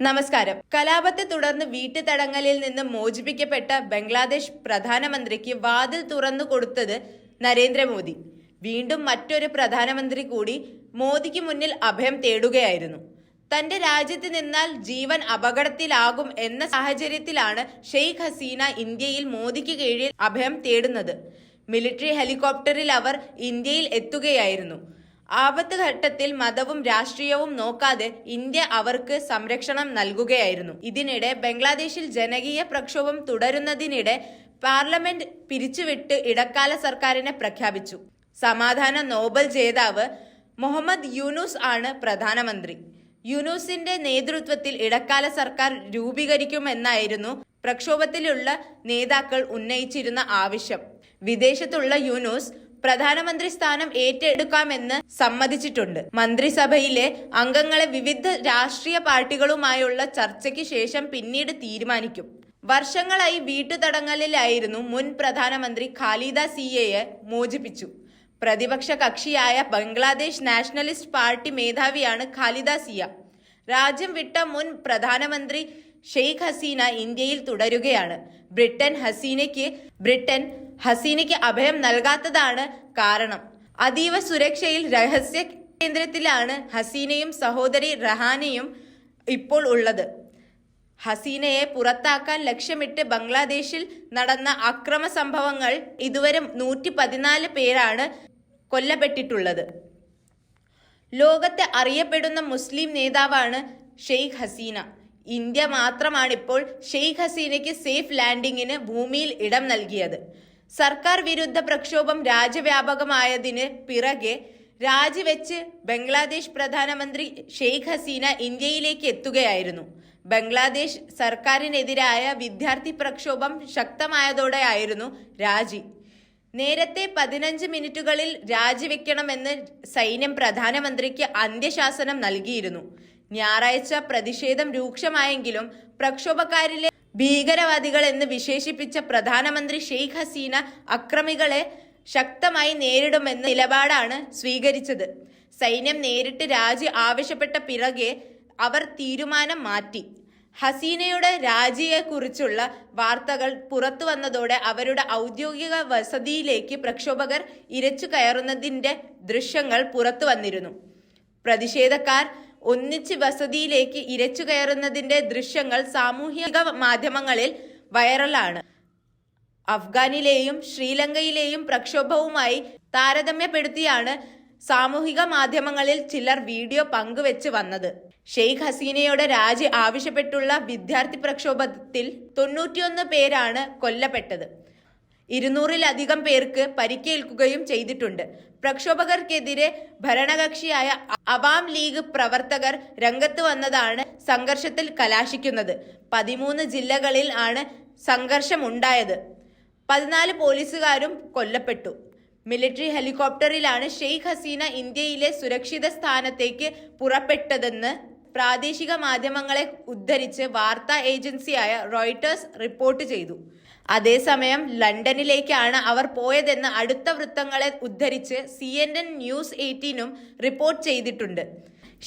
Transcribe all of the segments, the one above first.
നമസ്കാരം. കലാപത്തെ തുടർന്ന് വീട്ടുതടങ്കലിൽ നിന്ന് മോചിപ്പിക്കപ്പെട്ട ബംഗ്ലാദേശ് പ്രധാനമന്ത്രിക്ക് വാതിൽ തുറന്നു കൊടുത്തത് നരേന്ദ്രമോദി. വീണ്ടും മറ്റൊരു പ്രധാനമന്ത്രി കൂടി മോദിക്ക് മുന്നിൽ അഭയം തേടുകയായിരുന്നു. തന്റെ രാജ്യത്ത് നിന്നാൽ ജീവൻ അപകടത്തിലാകും എന്ന സാഹചര്യത്തിലാണ് ഷെയ്ഖ് ഹസീന ഇന്ത്യയിൽ മോദിക്ക് കീഴിൽ അഭയം തേടുന്നത്. മിലിറ്ററി ഹെലികോപ്റ്ററിൽ അവർ ഇന്ത്യയിൽ എത്തുകയായിരുന്നു. ആപത്ത് ഘട്ടത്തിൽ മതവും രാഷ്ട്രീയവും നോക്കാതെ ഇന്ത്യ അവർക്ക് സംരക്ഷണം നൽകുകയായിരുന്നു. ഇതിനിടെ ബംഗ്ലാദേശിൽ ജനകീയ പ്രക്ഷോഭം തുടരുന്നതിനിടെ പാർലമെന്റ് പിരിച്ചുവിട്ട് ഇടക്കാല സർക്കാരിനെ പ്രഖ്യാപിച്ചു. സമാധാന നോബൽ ജേതാവ് മുഹമ്മദ് യൂനുസ് ആണ് പ്രധാനമന്ത്രി. യൂനുസിന്റെ നേതൃത്വത്തിൽ ഇടക്കാല സർക്കാർ രൂപീകരിക്കുമെന്നായിരുന്നു പ്രക്ഷോഭത്തിലുള്ള നേതാക്കൾ ഉന്നയിച്ചിരുന്ന ആവശ്യം. വിദേശത്തുള്ള യൂനുസ് പ്രധാനമന്ത്രി സ്ഥാനം ഏറ്റെടുക്കാമെന്ന് സമ്മതിച്ചിട്ടുണ്ട്. മന്ത്രിസഭയിലെ അംഗങ്ങളെ വിവിധ രാഷ്ട്രീയ പാർട്ടികളുമായുള്ള ചർച്ചയ്ക്ക് ശേഷം പിന്നീട് തീരുമാനിക്കും. വർഷങ്ങളായി വീട്ടുതടങ്കലിലായിരുന്നു മുൻ പ്രധാനമന്ത്രി ഖാലിദ സിയയെ മോചിപ്പിച്ചു. പ്രതിപക്ഷ കക്ഷിയായ ബംഗ്ലാദേശ് നാഷണലിസ്റ്റ് പാർട്ടി മേധാവിയാണ് ഖാലിദ സിയ. രാജ്യം വിട്ട മുൻ പ്രധാനമന്ത്രി ഷെയ്ഖ് ഹസീന ഇന്ത്യയിൽ തുടരുകയാണ്. ബ്രിട്ടൻ ഹസീനയ്ക്ക് ബ്രിട്ടൻ ഹസീനയ്ക്ക് അഭയം നൽകാത്തതാണ് കാരണം. അതീവ സുരക്ഷയിൽ രഹസ്യ കേന്ദ്രത്തിലാണ് ഹസീനയും സഹോദരി റഹാനയും ഇപ്പോൾ ഉള്ളത്. ഹസീനയെ പുറത്താക്കാൻ ലക്ഷ്യമിട്ട് ബംഗ്ലാദേശിൽ നടന്ന അക്രമ സംഭവങ്ങൾ ഇതുവരെ നൂറ്റി പതിനാല് പേരാണ് കൊല്ലപ്പെട്ടിട്ടുള്ളത്. ലോകത്തെ അറിയപ്പെടുന്ന മുസ്ലിം നേതാവാണ് ഷെയ്ഖ് ഹസീന. ഇന്ത്യ മാത്രമാണ് ഇപ്പോൾ ഷെയ്ഖ് ഹസീനയ്ക്ക് സേഫ് ലാൻഡിങ്ങിന് ഭൂമിയിൽ ഇടം നൽകിയത്. സർക്കാർ വിരുദ്ധ പ്രക്ഷോഭം രാജ്യവ്യാപകമായതിന് പിറകെ രാജിവെച്ച് ബംഗ്ലാദേശ് പ്രധാനമന്ത്രി ഷെയ്ഖ് ഹസീന ഇന്ത്യയിലേക്ക് എത്തുകയായിരുന്നു. ബംഗ്ലാദേശ് സർക്കാരിനെതിരായ വിദ്യാർത്ഥി പ്രക്ഷോഭം ശക്തമായതോടെയായിരുന്നു രാജി. നേരത്തെ പതിനഞ്ച് മിനിറ്റുകളിൽ രാജിവെക്കണമെന്ന് സൈന്യം പ്രധാനമന്ത്രിക്ക് അന്ത്യശാസനം നൽകിയിരുന്നു. ഞായറാഴ്ച പ്രതിഷേധം രൂക്ഷമായെങ്കിലും പ്രക്ഷോഭക്കാരിലെ ഭീകരവാദികൾ എന്ന് വിശേഷിപ്പിച്ച പ്രധാനമന്ത്രി ഷെയ്ഖ് ഹസീന അക്രമികളെ ശക്തമായി നേരിടുമെന്ന നിലപാടാണ് സ്വീകരിച്ചത്. സൈന്യം നേരിട്ട് രാജി ആവശ്യപ്പെട്ട പിറകെ അവർ തീരുമാനം മാറ്റി. ഹസീനയുടെ രാജിയെക്കുറിച്ചുള്ള വാർത്തകൾ പുറത്തു വന്നതോടെ അവരുടെ ഔദ്യോഗിക വസതിയിലേക്ക് പ്രക്ഷോഭകർ ഇരച്ചു കയറുന്നതിന്റെ ദൃശ്യങ്ങൾ പുറത്തു വന്നിരുന്നു. പ്രതിഷേധക്കാർ ഒന്നിച്ച് വസതിയിലേക്ക് ഇരച്ചു കയറുന്നതിന്റെ ദൃശ്യങ്ങൾ സാമൂഹിക മാധ്യമങ്ങളിൽ വൈറലാണ്. അഫ്ഗാനിലെയും ശ്രീലങ്കയിലെയും പ്രക്ഷോഭവുമായി താരതമ്യപ്പെടുത്തിയാണ് സാമൂഹിക മാധ്യമങ്ങളിൽ ചിലർ വീഡിയോ പങ്കുവെച്ച് വന്നത്. ഷെയ്ഖ് ഹസീനയുടെ രാജി ആവശ്യപ്പെട്ടുള്ള വിദ്യാർത്ഥി പ്രക്ഷോഭത്തിൽ തൊണ്ണൂറ്റിയൊന്ന് പേരാണ് കൊല്ലപ്പെട്ടത്. ഇരുന്നൂറിലധികം പേർക്ക് പരിക്കേൽക്കുകയും ചെയ്തിട്ടുണ്ട്. പ്രക്ഷോഭകർക്കെതിരെ ഭരണകക്ഷിയായ അവാം ലീഗ് പ്രവർത്തകർ രംഗത്ത് വന്നതാണ് സംഘർഷത്തിൽ കലാശിക്കുന്നത്. പതിമൂന്ന് ജില്ലകളിൽ ആണ് സംഘർഷമുണ്ടായത്. പതിനാല് പോലീസുകാരും കൊല്ലപ്പെട്ടു. മിലിറ്ററി ഹെലികോപ്റ്ററിലാണ് ഷെയ്ഖ് ഹസീന ഇന്ത്യയിലെ സുരക്ഷിത സ്ഥാനത്തേക്ക് പുറപ്പെട്ടതെന്ന് പ്രാദേശിക മാധ്യമങ്ങളെ ഉദ്ധരിച്ച് വാർത്താ ഏജൻസിയായ റോയിട്ടേഴ്സ് റിപ്പോർട്ട് ചെയ്തു. അതേസമയം ലണ്ടനിലേക്കാണ് അവർ പോയതെന്ന് അടുത്ത വൃത്തങ്ങളെ ഉദ്ധരിച്ച് സി എൻ എൻ ന്യൂസ് എയ്റ്റീനും റിപ്പോർട്ട് ചെയ്തിട്ടുണ്ട്.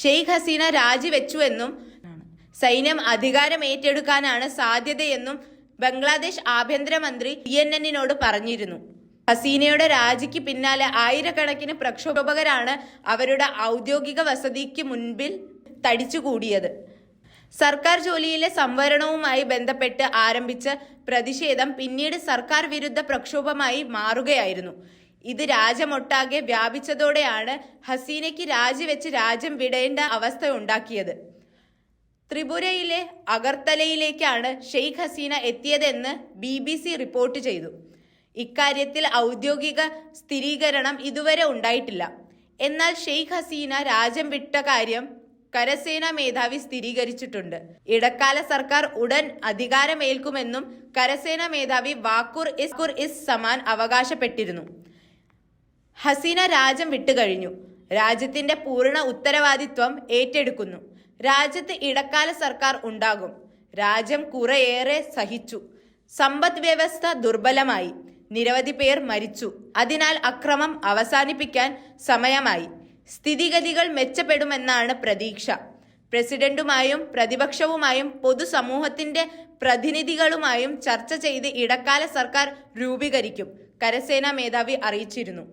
ഷെയ്ഖ് ഹസീന രാജിവെച്ചുവെന്നും സൈന്യം അധികാരം ഏറ്റെടുക്കാനാണ് സാധ്യതയെന്നും ബംഗ്ലാദേശ് ആഭ്യന്തരമന്ത്രി സി എൻ എന്നിനോട് പറഞ്ഞിരുന്നു. ഹസീനയുടെ രാജിക്ക് പിന്നാലെ ആയിരക്കണക്കിന് പ്രക്ഷോഭകരാണ് അവരുടെ ഔദ്യോഗിക വസതിക്ക് മുൻപിൽ തടിച്ചുകൂടിയത് സർക്കാർ ജോലിയിലെ സംവരണവുമായി ബന്ധപ്പെട്ട് ആരംഭിച്ച പ്രതിഷേധം പിന്നീട് സർക്കാർ വിരുദ്ധ പ്രക്ഷോഭമായി മാറുകയായിരുന്നു. ഇത് രാജ്യമൊട്ടാകെ വ്യാപിച്ചതോടെയാണ് ഹസീനയ്ക്ക് രാജിവെച്ച് രാജ്യം വിടേണ്ട അവസ്ഥ ഉണ്ടാക്കിയത്. ത്രിപുരയിലെ അഗർത്തലയിലേക്കാണ് ഷെയ്ഖ് ഹസീന എത്തിയതെന്ന് ബി ബി സി റിപ്പോർട്ട് ചെയ്തു. ഇക്കാര്യത്തിൽ ഔദ്യോഗിക സ്ഥിരീകരണം ഇതുവരെ ഉണ്ടായിട്ടില്ല. എന്നാൽ ഷെയ്ഖ് ഹസീന രാജ്യം വിട്ട കാര്യം കരസേന മേധാവി സ്ഥിരീകരിച്ചിട്ടുണ്ട്. ഇടക്കാല സർക്കാർ ഉടൻ അധികാരമേൽക്കുമെന്നും കരസേനാ മേധാവി വാക്കൂർ ഇസ്കുർ ഇസ് സമാൻ അവകാശപ്പെട്ടിരുന്നു. ഹസീന രാജ്യം വിട്ടുകഴിഞ്ഞു. രാജ്യത്തിന്റെ പൂർണ ഉത്തരവാദിത്വം ഏറ്റെടുക്കുന്നു. രാജ്യത്ത് ഇടക്കാല സർക്കാർ ഉണ്ടാകും. രാജ്യം കുറേയേറെ സഹിച്ചു. സമ്പദ് വ്യവസ്ഥ ദുർബലമായി. നിരവധി പേർ മരിച്ചു. അതിനാൽ അക്രമം അവസാനിപ്പിക്കാൻ സമയമായി. സ്ഥിതിഗതികൾ മെച്ചപ്പെടുമെന്നാണ് പ്രതീക്ഷ. പ്രസിഡന്റുമായും പ്രതിപക്ഷവുമായും പൊതുസമൂഹത്തിന്റെ പ്രതിനിധികളുമായും ചർച്ച ചെയ്ത് ഇടക്കാല സർക്കാർ രൂപീകരിക്കും കരസേനാ മേധാവി അറിയിച്ചിരുന്നു.